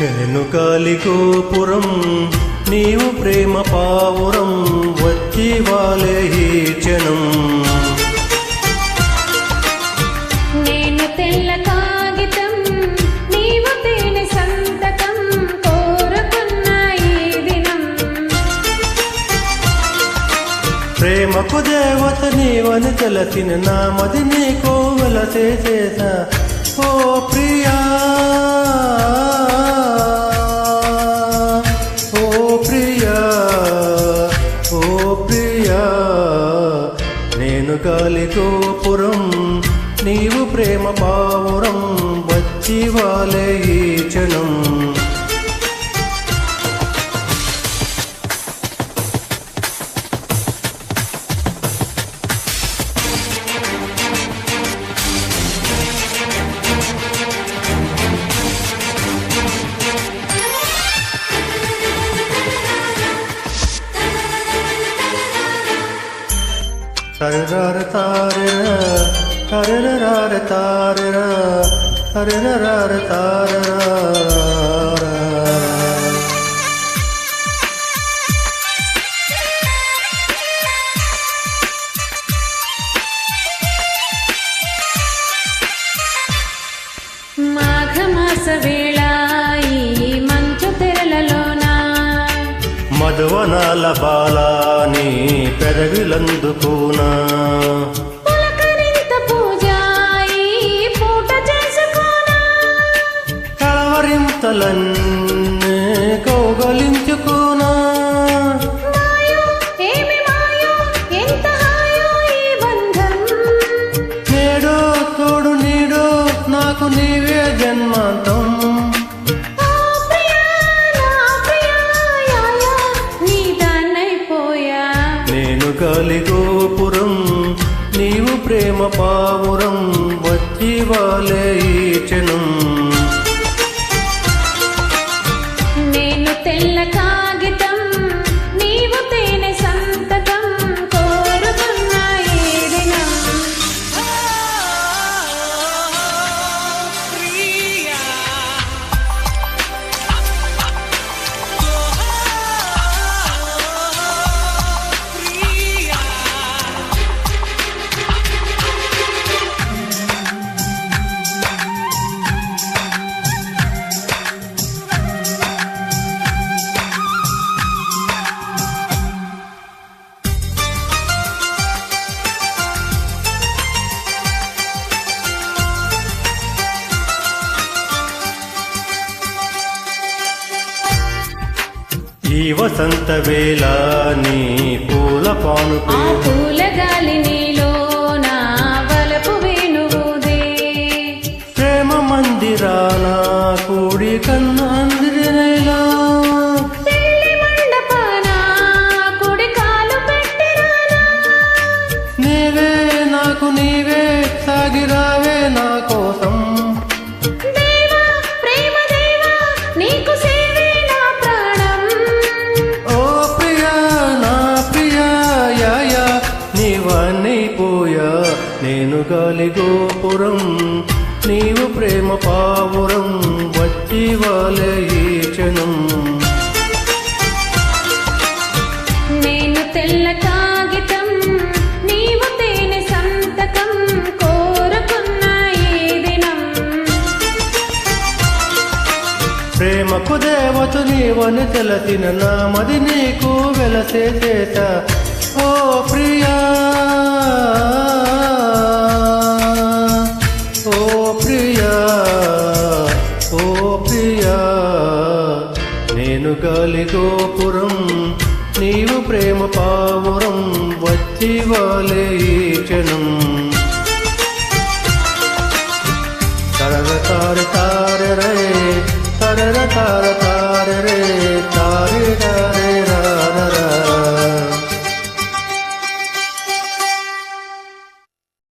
నేను కాలిగోపురం నీవు ప్రేమ పావురం వచ్చి వాలే ఈ క్షణం. నేను తెల్ల కాగితం నీవు తేనె సంతకం కోరుకున్న ఈ దినం. ప్రేమకు దేవత నీవని తెలసిన నా మది నీకు వెలసే చేసా ఓ ప్రియా నేను గాలిగోపురం నీవు ప్రేమ పావురం వచ్చి వాలే ఈ క్షణం. തരുതാര താരര തരരാര താരര തരരാര താരര മാഘമാസവേ మధువనాల బాలాని పెదవిలందుకునా పులకరింత పూజ ఈ పూట చేసుకోనా. కలవరింతలన్నీ ప్రేమ పావురం వచ్చి వాలే ఈ వసంత వేళ నీ పూల పాను పూల గాలిని గాలి గోపురం నీవు ప్రేమ పావురం వచ్చి వాలే ఈ క్షణం. నేను తెల్ల కాగితం నీవు తేనె సంతకం కోరుకున్న ఈ దినం. ప్రేమకు దేవత నీవని తెలసిన నా మది నీకు వెలసే చేత. ఓ ప్రియా నేను గాలి గోపురం నీవు ప్రేమ పావురం వచ్చి వాలే ఈ క్షణం తరర తార తార రే తరర తార తార